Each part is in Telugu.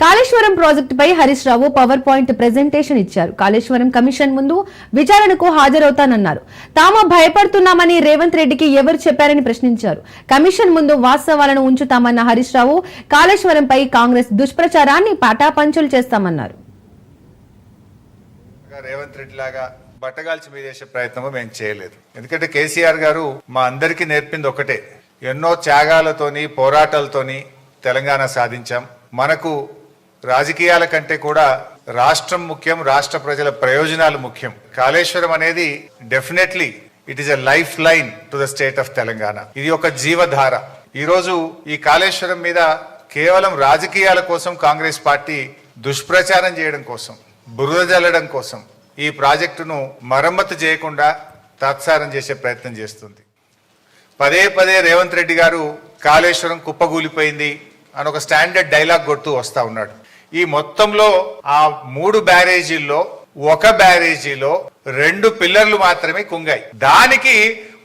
కాళేశ్వరం ప్రాజెక్టుపై Harish Rao power point presentation ఇచ్చారు. కాళేశ్వరం కమిషన్ ముందు విచారణకు హాజరవుతానన్నారు. తాము భయపడుతున్నామని రేవంత్ రెడ్డికి ఎవరు చెప్పారని ప్రశ్నించారు. కమిషన్ ముందు వాస్తవాలను ఉంచుతామన్న హరీష్ రావు కాళేశ్వరంపై కాంగ్రెస్ దుష్ప్రచారాన్ని పటాపంచులు చేస్తామన్నారు. రేవంత్ రెడ్డి లాగా బట్టగాల్చి మీద చేసే ప్రయత్నము మేము చేయలేదు. ఎందుకంటే కేసీఆర్ గారు మా అందరికీ నేర్పింది ఒకటే. ఎన్నో త్యాగాలతోని పోరాటాలతోని తెలంగాణ సాధించాం. మనకు రాజకీయాల కంటే కూడా రాష్ట్రం ముఖ్యం రాష్ట్ర ప్రజల ప్రయోజనాలు ముఖ్యం. కాళేశ్వరం అనేది definitely it is a lifeline to the state of Telangana. ఇది ఒక జీవధార. ఈరోజు ఈ కాళేశ్వరం మీద కేవలం రాజకీయాల కోసం కాంగ్రెస్ పార్టీ దుష్ప్రచారం చేయడం కోసం బురద జల్లడం కోసం ఈ ప్రాజెక్టును మరమ్మతు చేయకుండా తాత్సారం చేసే ప్రయత్నం చేస్తుంది. పదే పదే రేవంత్ రెడ్డి గారు కాళేశ్వరం కుప్పగూలిపోయింది అని ఒక స్టాండర్డ్ డైలాగ్ కొడుతూ వస్తూ ఉన్నాడు. ఈ మొత్తంలో ఆ మూడు బ్యారేజీల్లో ఒక బ్యారేజీలో రెండు పిల్లర్లు మాత్రమే కుంగాయి. దానికి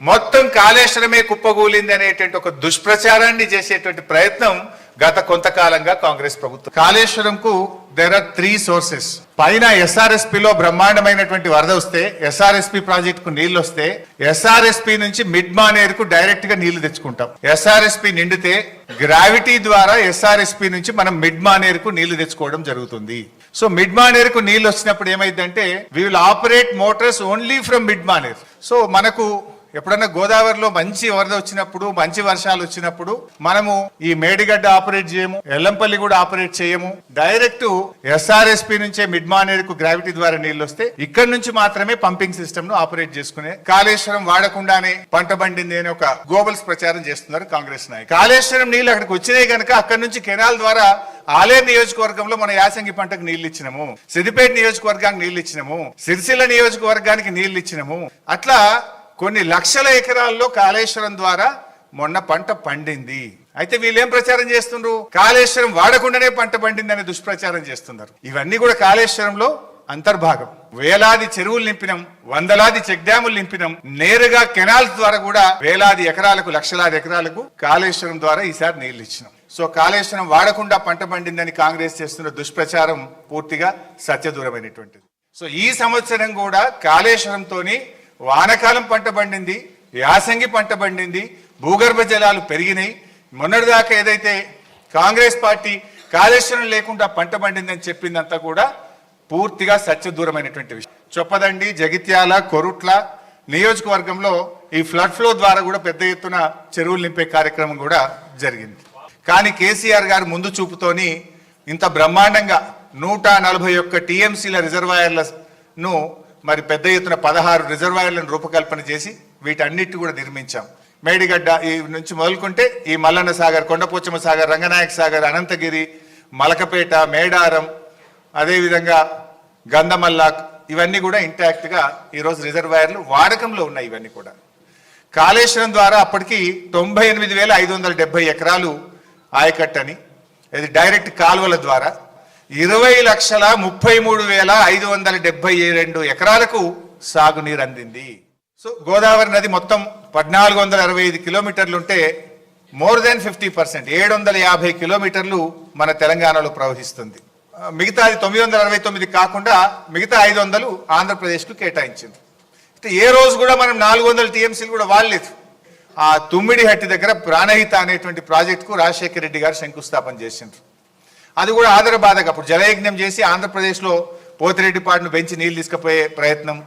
మొత్తం కాళేశ్వరమే కుప్పగూలింది అనేటువంటి ఒక దుష్ప్రచారాన్ని చేసేటువంటి ప్రయత్నం గత కొంతకాలంగా కాంగ్రెస్ ప్రభుత్వం. కాళేశ్వరంకు దెర్ ఆర్ త్రీ సోర్సెస్ పైన ఎస్ఆర్ఎస్పి లో బ్రహ్మాండమైనటువంటి వరద వస్తే ఎస్ఆర్ఎస్పి ప్రాజెక్ట్కు నీళ్ళు వస్తే ఎస్ఆర్ఎస్పి నుంచి మిడ్ మానేర్కు డైరెక్ట్గా నీళ్ళు తెచ్చుకుంటాం. ఎస్ఆర్ఎస్పి నిండితే గ్రావిటీ ద్వారా ఎస్ఆర్ఎస్పి నుంచి మనం మిడ్ మానేరుకు నీళ్ళు తెచ్చుకోవడం జరుగుతుంది. సో మిడ్ మానేరుకు నీళ్ళు వచ్చినప్పుడు ఏమైందంటే we will operate motors only from mid Maner so మనకు ఎప్పుడన్నా గోదావరిలో మంచి వరద వచ్చినప్పుడు మంచి వర్షాలు వచ్చినప్పుడు మనము ఈ మేడిగడ్డ ఆపరేట్ చేయము ఎల్లంపల్లి కూడా ఆపరేట్ చేయము. డైరెక్ట్ ఎస్ఆర్ఎస్పి నుంచే మిడ్ మానేరుకు గ్రావిటీ ద్వారా నీళ్ళు వస్తే ఇక్కడ నుంచి మాత్రమే పంపింగ్ సిస్టమ్ను ఆపరేట్ చేసుకునే కాళేశ్వరం వాడకుండానే పంట పండింది అని ఒక గోబల్స్ ప్రచారం చేస్తున్నారు కాంగ్రెస్ నాయకులు. కాళేశ్వరం నీళ్ళు అక్కడికి వచ్చినాయి కనుక అక్కడ నుంచి కెనాల్ ద్వారా ఆలేరు నియోజకవర్గంలో మన యాసంగి పంటకు నీళ్ళు ఇచ్చినాము. సిద్దిపేట నియోజకవర్గానికి నీళ్ళు ఇచ్చినాము. సిరిసిల్ల నియోజకవర్గానికి నీళ్ళు ఇచ్చినాము. అట్లా కొన్ని లక్షల ఎకరాల్లో కాళేశ్వరం ద్వారా మొన్న పంట పండింది. అయితే వీళ్ళు ఏం ప్రచారం చేస్తుండ్రు? కాళేశ్వరం వాడకుండానే పంట పండింది అనే దుష్ప్రచారం చేస్తున్నారు. ఇవన్నీ కూడా కాళేశ్వరంలో అంతర్భాగం. వేలాది చెరువులు నింపినం వందలాది చెక్ డ్యాములు నింపినం. నేరుగా కెనాల్స్ ద్వారా కూడా వేలాది ఎకరాలకు లక్షలాది ఎకరాలకు కాళేశ్వరం ద్వారా ఈసారి నీళ్ళు ఇచ్చినాం. సో కాళేశ్వరం వాడకుండా పంట పండిందని కాంగ్రెస్ చేస్తున్న దుష్ప్రచారం పూర్తిగా సత్యదూరమైనటువంటిది. సో ఈ సంవత్సరం కూడా కాళేశ్వరంతోని వానకాలం పంట పండింది యాసంగి పంట పండింది భూగర్భ జలాలు పెరిగినాయి. మొన్నటిదాకా ఏదైతే కాంగ్రెస్ పార్టీ కాళేశ్వరం లేకుండా పంట పండిందని చెప్పిందంతా కూడా పూర్తిగా సత్యదూరమైనటువంటి విషయం. చొప్పదండి జగిత్యాల కొరుట్ల నియోజకవర్గంలో ఈ ఫ్లడ్ ఫ్లో ద్వారా కూడా పెద్ద ఎత్తున చెరువులు నింపే కార్యక్రమం కూడా జరిగింది. కానీ కేసీఆర్ గారు ముందు చూపుతోని ఇంత బ్రహ్మాండంగా నూట నలభై ఒక్క టీఎంసీల రిజర్వాయర్లను మరి పెద్ద ఎత్తున పదహారు రిజర్వాయర్లను రూపకల్పన చేసి వీటన్నిటి కూడా నిర్మించాం. మేడిగడ్డ ఈ నుంచి మొదలుకుంటే ఈ మల్లన్న సాగర్ కొండపోచమ్మ సాగర్ రంగనాయక సాగర్ అనంతగిరి మలకపేట మేడారం అదేవిధంగా గంధమల్లాక్ ఇవన్నీ కూడా ఇంటాక్ట్గా ఈరోజు రిజర్వాయర్లు వాడకంలో ఉన్నాయి ఇవన్నీ కూడా. కాళేశ్వరం ద్వారా అప్పటికి తొంభై ఎనిమిది వేల ఐదు వందల డెబ్బై ఎకరాలు ఆయకట్టని ఇది డైరెక్ట్ కాలువల ద్వారా ఇరవై లక్షల ముప్పై మూడు వేల ఐదు వందల డెబ్బై రెండు ఎకరాలకు సాగునీరు అందింది. సో గోదావరి నది మొత్తం పద్నాలుగు వందల అరవై ఐదు కిలోమీటర్లు ఉంటే మోర్ దెన్ ఫిఫ్టీ పర్సెంట్ ఏడు వందల యాభై కిలోమీటర్లు మన తెలంగాణలో ప్రవహిస్తుంది. మిగతా అది తొమ్మిది వందల అరవై తొమ్మిది కాకుండా మిగతా ఐదు వందలు ఆంధ్రప్రదేశ్కు కేటాయించింది. అంటే ఏ రోజు కూడా మనం నాలుగు వందల టీఎంసీలు కూడా వాడలేదు. ఆ తుమ్మిడి హట్టి దగ్గర ప్రాణహిత అనేటువంటి ప్రాజెక్టుకు రాజశేఖర రెడ్డి గారు శంకుస్థాపన చేసిండ్రు. అది కూడా ఆదరబాధగా. అప్పుడు జలయజ్ఞం చేసి ఆంధ్రప్రదేశ్లో పోతిరెడ్డిపాడును పెంచి నీళ్ళు తీసుకుపోయే ప్రయత్నం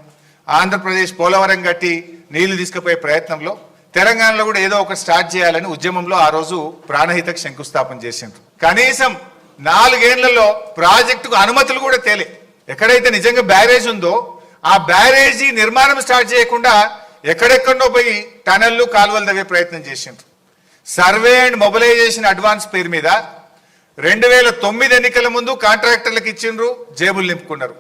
ఆంధ్రప్రదేశ్ పోలవరం కట్టి నీళ్ళు తీసుకుపోయే ప్రయత్నంలో తెలంగాణలో కూడా ఏదో ఒక స్టార్ట్ చేయాలని ఉద్యమంలో ఆ రోజు ప్రాణహితకు శంకుస్థాపన చేసిండ్రు. కనీసం నాలుగేళ్ళలో ప్రాజెక్టుకు అనుమతులు కూడా తేలే. ఎక్కడైతే నిజంగా బ్యారేజ్ ఉందో ఆ బ్యారేజీ నిర్మాణం స్టార్ట్ చేయకుండా ఎక్కడెక్కడో పోయి టనల్లు కాలువలు తవ్వే ప్రయత్నం చేసిండ్రు. సర్వే అండ్ మొబిలైజేషన్ అడ్వాన్స్ పేరు మీద రెండు వేల తొమ్మిది ఎన్నికల ముందు కాంట్రాక్టర్లకు ఇచ్చిండ్రు జేబులు నింపుకున్నారు.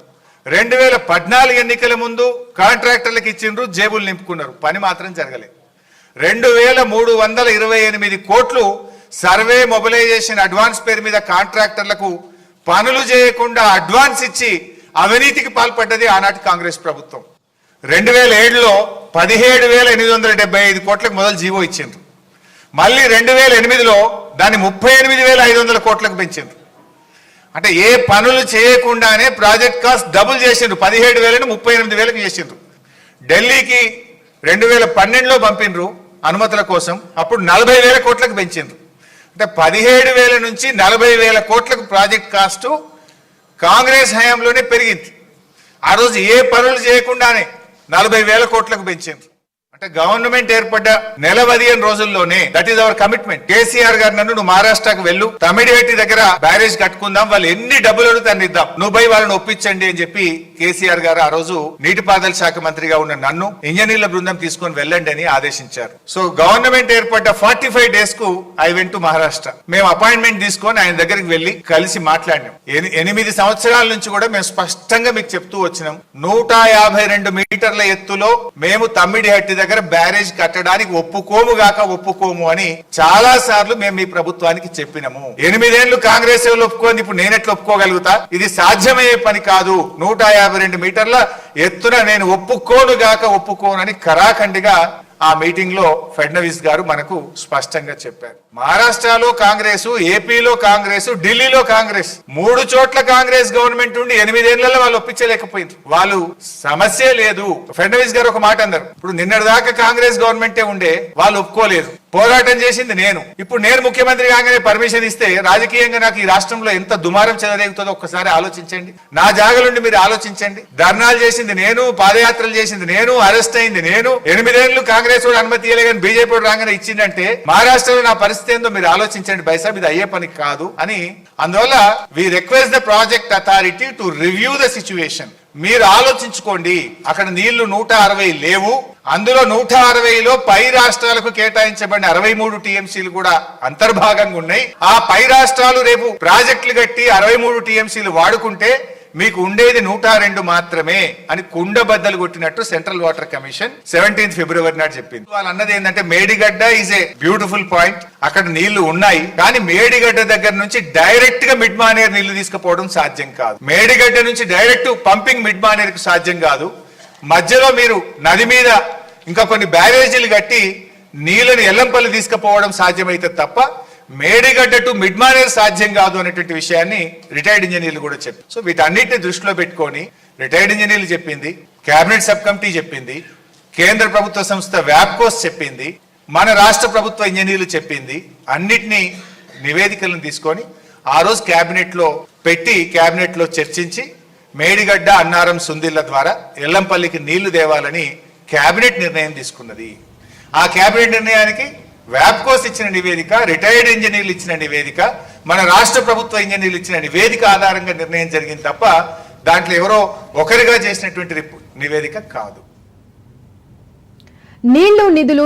రెండు వేల పద్నాలుగు ఎన్నికల ముందు కాంట్రాక్టర్లకు ఇచ్చిండ్రు జేబులు నింపుకున్నారు. పని మాత్రం జరగలేదు. రెండు వేల మూడు వందల ఇరవై ఎనిమిది కోట్లు సర్వే మొబిలైజేషన్ అడ్వాన్స్ పేరు మీద కాంట్రాక్టర్లకు పనులు చేయకుండా అడ్వాన్స్ ఇచ్చి అవినీతికి పాల్పడ్డది ఆనాటి కాంగ్రెస్ ప్రభుత్వం. రెండు వేల ఏడులో పదిహేడు వేల ఎనిమిది వందల డెబ్బై ఐదు కోట్లకు మొదలు జీవో ఇచ్చిండ్రు. మళ్ళీ రెండు వేల ఎనిమిదిలో దాన్ని ముప్పై ఎనిమిది వేల ఐదు వందల కోట్లకు పెంచింది. అంటే ఏ పనులు చేయకుండానే ప్రాజెక్ట్ కాస్ట్ డబుల్ చేసిండ్రు. పదిహేడు వేలను ముప్పై ఎనిమిది వేలకు చేసిండ్రు. ఢిల్లీకి రెండు వేల పన్నెండులో పంపిండ్రు అనుమతుల కోసం. అప్పుడు నలభై వేల కోట్లకు పెంచిండ్రు. అంటే పదిహేడు వేల నుంచి నలభై వేల కోట్లకు ప్రాజెక్ట్ కాస్ట్ కాంగ్రెస్ హయాంలోనే పెరిగింది. ఆ రోజు ఏ పనులు చేయకుండానే నలభై వేల కోట్లకు పెంచింది గవర్నమెంట్ ఏర్పడ్డ నెల పదిహేను రోజుల్లోనే that is our commitment KCR గారు నన్ను నువ్వు మహారాష్ట్రకు వెళ్ళు తమిడివేటి దగ్గర బ్యారేజ్ కట్టుకుందాం వాళ్ళు ఎన్ని డబ్బులు అడుగుతాను ఇద్దాం. నువ్వు పోయి వాళ్ళని ఒప్పించండి అని చెప్పి కేసీఆర్ గారు ఆ రోజు నీటిపారుదల శాఖ మంత్రిగా ఉన్న నన్ను ఇంజనీర్ల బృందం తీసుకొని వెళ్ళండి అని ఆదేశించారు. సో గవర్నమెంట్ ఏర్పడ్డ ఫార్టీ ఫైవ్ డేస్కు ఐ వెంట్ టు మహారాష్ట్ర మేము అపాయింట్మెంట్ తీసుకొని ఆయన దగ్గరికి వెళ్ళి కలిసి మాట్లాడినాం. ఎనిమిది సంవత్సరాల నుంచి కూడా మేము స్పష్టంగా మీకు చెప్తూ వచ్చినాం. నూట యాభై రెండు మీటర్ల ఎత్తులో మేము తమ్మిడిహట్టి దగ్గర బ్యారేజ్ కట్టడానికి ఒప్పుకోము గాక ఒప్పుకోము అని చాలా సార్లు మేము మీ ప్రభుత్వానికి చెప్పినాము. ఎనిమిదేళ్ళు కాంగ్రెస్ ఒప్పుకోండి ఇప్పుడు నేనెట్లు ఒప్పుకోగలుగుతా? ఇది సాధ్యమయ్యే పని కాదు. నూట యాభై రెండు మీటర్ల ఎత్తున నేను ఒప్పుకోను గాక ఒప్పుకోనని కరాఖండిగా ఆ మీటింగ్లో ఫడ్నవీస్ గారు మనకు స్పష్టంగా చెప్పారు. మహారాష్ట్రలో కాంగ్రెస్ ఏపీలో కాంగ్రెస్ ఢిల్లీలో కాంగ్రెస్ మూడు చోట్ల కాంగ్రెస్ గవర్నమెంట్ ఉండి ఎనిమిదేళ్ళలో వాళ్ళు ఒప్పించలేకపోయింది వాళ్ళు సమస్య లేదు. ఫడ్నవీస్ గారు ఒక మాట అన్నారు. ఇప్పుడు నిన్నటి దాకా కాంగ్రెస్ గవర్నమెంటే ఉండే వాళ్ళు ఒప్పుకోలేదు. పోరాటం చేసింది నేను. ఇప్పుడు నేను ముఖ్యమంత్రి కాగానే పర్మిషన్ ఇస్తే రాజకీయంగా నాకు ఈ రాష్ట్రంలో ఎంత దుమారం చెలరేగుతుందో ఒక్కసారి ఆలోచించండి. నా జాగలుండి మీరు ఆలోచించండి. ధర్నాలు చేసింది నేను పాదయాత్రలు చేసింది నేను అరెస్ట్ అయింది నేను. ఎనిమిదేళ్ళు కాంగ్రెస్ వాడు అనుమతి ఇవ్వలే కానీ బీజేపీ వాడు రాగానే ఇచ్చిందంటే మహారాష్ట్రలో నా పరిస్థితి ఏందో మీరు ఆలోచించండి బైసాబ్ ఇది అయ్యే పని కాదు అని. అందువల్ల we request the project authority to review the situation మీరు ఆలోచించుకోండి అక్కడ నీళ్ళు నూట అరవై లేవు. అందులో నూట అరవైలో పై రాష్ట్రాలకు కేటాయించబడిన అరవై మూడు టీఎంసీలు కూడా అంతర్భాగంగా ఉన్నాయి. ఆ పై రాష్ట్రాలు రేపు ప్రాజెక్టులు కట్టి అరవై మూడు టీఎంసీలు వాడుకుంటే మీకు ఉండేది నూట రెండు మాత్రమే అని కుండ బద్దలు కొట్టినట్టు central water commission seventeenth February నాడు చెప్పింది. వాళ్ళు అన్నది ఏంటంటే Medigadda is a beautiful point అక్కడ నీళ్ళు ఉన్నాయి. కానీ మేడిగడ్డ దగ్గర నుంచి డైరెక్ట్గా మిడ్ మానేర్ నీళ్ళు తీసుకుపోవడం సాధ్యం కాదు. మేడిగడ్డ నుంచి డైరెక్ట్ పంపింగ్ మిడ్ మానేర్కు సాధ్యం కాదు. మధ్యలో మీరు నది మీద ఇంకా కొన్ని బ్యారేజీలు కట్టి నీళ్ళను ఎల్లంపల్లి తీసుకుపోవడం సాధ్యమైతే తప్ప మేడిగడ్డ టు మిడ్ మానేర్ సాధ్యం కాదు అనేటువంటి విషయాన్ని రిటైర్డ్ ఇంజనీర్లు కూడా చెప్పారు సో వీటన్నిటిని దృష్టిలో పెట్టుకొని రిటైర్డ్ ఇంజనీర్లు చెప్పింది కేబినెట్ సబ్ కమిటీ చెప్పింది కేంద్ర ప్రభుత్వ సంస్థ వ్యాప్కోస్ చెప్పింది మన రాష్ట్ర ప్రభుత్వ ఇంజనీర్లు చెప్పింది అన్నిటినీ నివేదికలను తీసుకొని ఆ రోజు క్యాబినెట్లో పెట్టి క్యాబినెట్లో చర్చించి మేడిగడ్డ అన్నారం సుందిళ్ళ ద్వారా ఎల్లంపల్లికి నీళ్ళు దేవాలని కేబినెట్ నిర్ణయం తీసుకున్నది. ఆ కేబినెట్ నిర్ణయానికి వ్యాప్కోస్ ఇచ్చిన నివేదిక రిటైర్డ్ ఇంజనీర్లు ఇచ్చిన నివేదిక మన రాష్ట్ర ప్రభుత్వ ఇంజనీర్లు ఇచ్చిన నివేదిక ఆధారంగా నిర్ణయం జరిగింది తప్ప దాంట్లో ఎవరో ఒకరిగా చేసినటువంటి నివేదిక కాదు. నీళ్ళు నిధులు